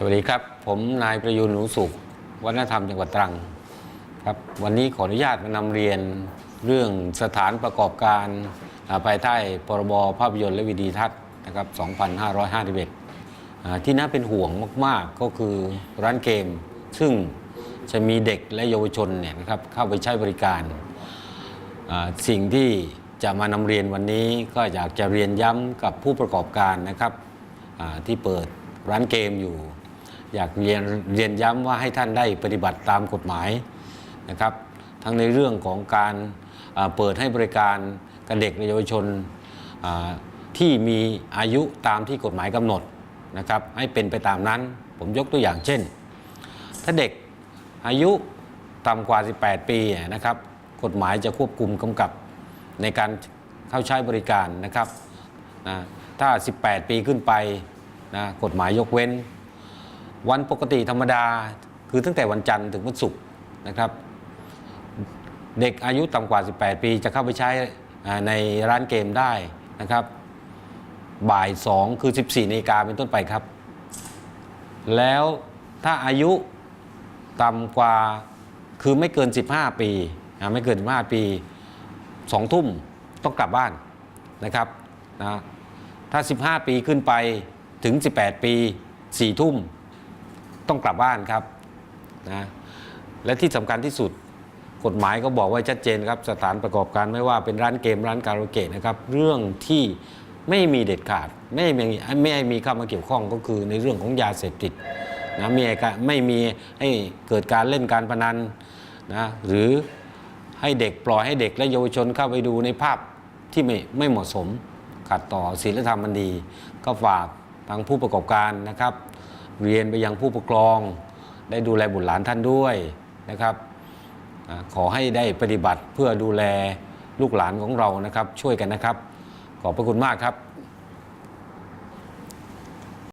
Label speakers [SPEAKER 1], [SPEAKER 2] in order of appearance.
[SPEAKER 1] สวัสดีครับ ผมนายประยูนหนูสุข วัฒนธรรมจังหวัดตรังครับวันนี้ขออนุญาตมานำเรียนเรื่องสถานประกอบการภายใต้พรบภาพยนตร์และวิดีทัศน์นะครับ 2551อ่าที่น่าเป็นห่วงมาก ๆ ก็คือร้านเกม ซึ่งจะมีเด็กและเยาวชนเนี่ยนะครับเข้าไปใช้บริการ สิ่งที่จะมานำเรียนวันนี้ก็อยากจะเรียนย้ำกับผู้ประกอบการนะครับที่เปิดร้านเกมอยู่ อยากเรียนเรียนย้ำว่าให้ท่านได้ปฏิบัติตามกฎหมายนะครับ ทั้งในเรื่องของการเปิดให้บริการกับเด็กและเยาวชนที่มีอายุตามที่กฎหมายกำหนดนะครับ ให้เป็นไปตามนั้นผมยกตัวอย่างเช่น ถ้าเด็กอายุต่ำกว่า 18 ปีนะครับ กฎหมายจะควบคุมกำกับในการเข้าใช้บริการนะครับนะถ้า 18 ปีขึ้นไปนะกฎหมายยกเว้น วันปกติธรรมดาคือตั้งแต่วันจันทร์ถึงวันศุกร์นะครับ เด็กอายุต่ำกว่า 18 ปีจะเข้าไปใช้ในร้านเกมได้นะครับ บ่าย 2 คือ 14นาฬิกาเป็นต้นไปครับ แล้วถ้าอายุต่ำกว่าคือไม่เกิน 15 ปีไม่เกิน 15 ปี 2 ทุ่มต้องกลับบ้านนะครับนะถ้า 15 ปีขึ้นไปถึง 18 ปี 4 ทุ่ม ต้องกลับบ้านครับนะและที่สำคัญที่สุดกฎหมายก็บอกไว้ชัดเจนครับสถานประกอบการไม่ว่าเป็นร้านเกมร้านคาราโอเกะนะครับเรื่องที่ไม่มีเด็ดขาด ไม่มีไม่มีเข้ามาเกี่ยวข้องก็คือในเรื่องของยาเสพติดนะมีการไม่มีให้เกิดการเล่นการพนันนะหรือให้เด็กปล่อยให้เด็กและเยาวชนเข้าไปดูในภาพที่ไม่ไม่เหมาะสมขัดต่อศีลธรรมมันดี ก็ฝากทางผู้ประกอบการนะครับ เรียนไปยังผู้ปกครอง ได้ดูแลบุตรหลานท่านด้วยนะครับ ขอให้ได้ปฏิบัติเพื่อดูแลลูกหลานของเรานะครับ ช่วยกันนะครับ ขอบพระคุณมากครับ